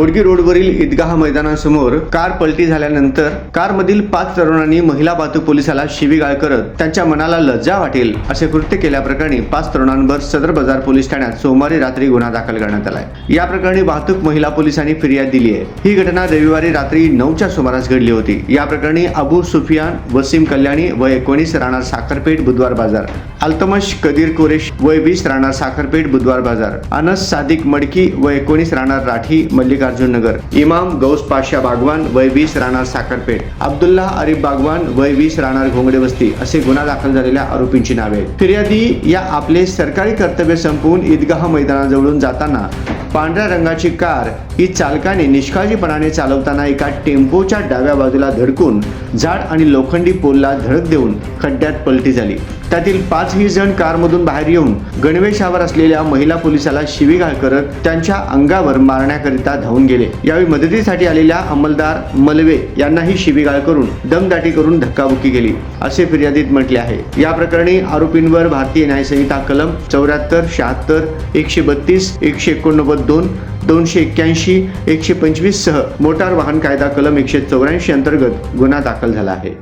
होडगी रोडवरील ईदगाह मैदानासमोर कार पलटी झाल्यानंतर कारमधील पाच तरुणांनी महिला वाहतूक पोलिसाला शिवीगाळ करत त्यांच्या मनाला लज्जा वाटेल असे कृत्य केल्याप्रकरणी पाच तरुणांवर सदर बाजार पोलीस ठाण्यात सोमवारी रात्री गुन्हा दाखल करण्यात आलाय. या प्रकरणी वाहतूक महिला पोलिसांनी फिर्याद दिली आहे ही घटना रविवारी रात्री नऊच्या सुमारास घडली होती. या प्रकरणी अबू सुफियान वसीम कल्याणी व एकोणीस राहणार साखरपेठ बुधवार बाजार अल्तमश कदीर कुरेश वय वीस राहणार साखरपेठ बुधवार बाजार अनस सादिक मडकी व एकोणीस राहणार राठी मल्लिकार्जुन नगर इमाम गौस पाशा बागवान वय वीस राहणार साखरपेठ. अब्दुल्ला अरिफ बागवान वय वीस राहणार घोंगडे वस्ती असे गुन्हा दाखल झालेल्या आरोपींची नावे. फिर्यादी या आपले सरकारी कर्तव्य संपवून ईदगाह मैदानाजवळून जाताना पांढऱ्या रंगाची कार ही चालकाने निष्काळजीपणाने चालवताना एका टेम्पोच्या डाव्या बाजूला धडकून झाड आणि लोखंडी पोलला धडक देऊन खड्ड्यात पलटी झाली. त्यातील पाचही जण कारमधून बाहेर येऊन गणवेशावर असलेल्या महिला पोलिसाला शिवीगाळ करत त्यांच्या अंगावर मारण्याकरिता धावून गेले. यावेळी मदतीसाठी आलेल्या अंमलदार मलवे यांनाही शिवीगाळ करून दमदाटी करून धक्काबुक्की केली असे फिर्यादीत म्हटले आहे. या प्रकरणी आरोपींवर भारतीय न्यायसंहिता कलम चौऱ्याहत्तर शहात्तर एकशे बत्तीस एकशे एकोणनव्वद दोन दोनशे एक्क्याऐंशी एकशे पंचवीस सह मोटार वाहन कायदा कलम एकशे चौऱ्याऐंशी अंतर्गत गुन्हा दाखल झाला आहे.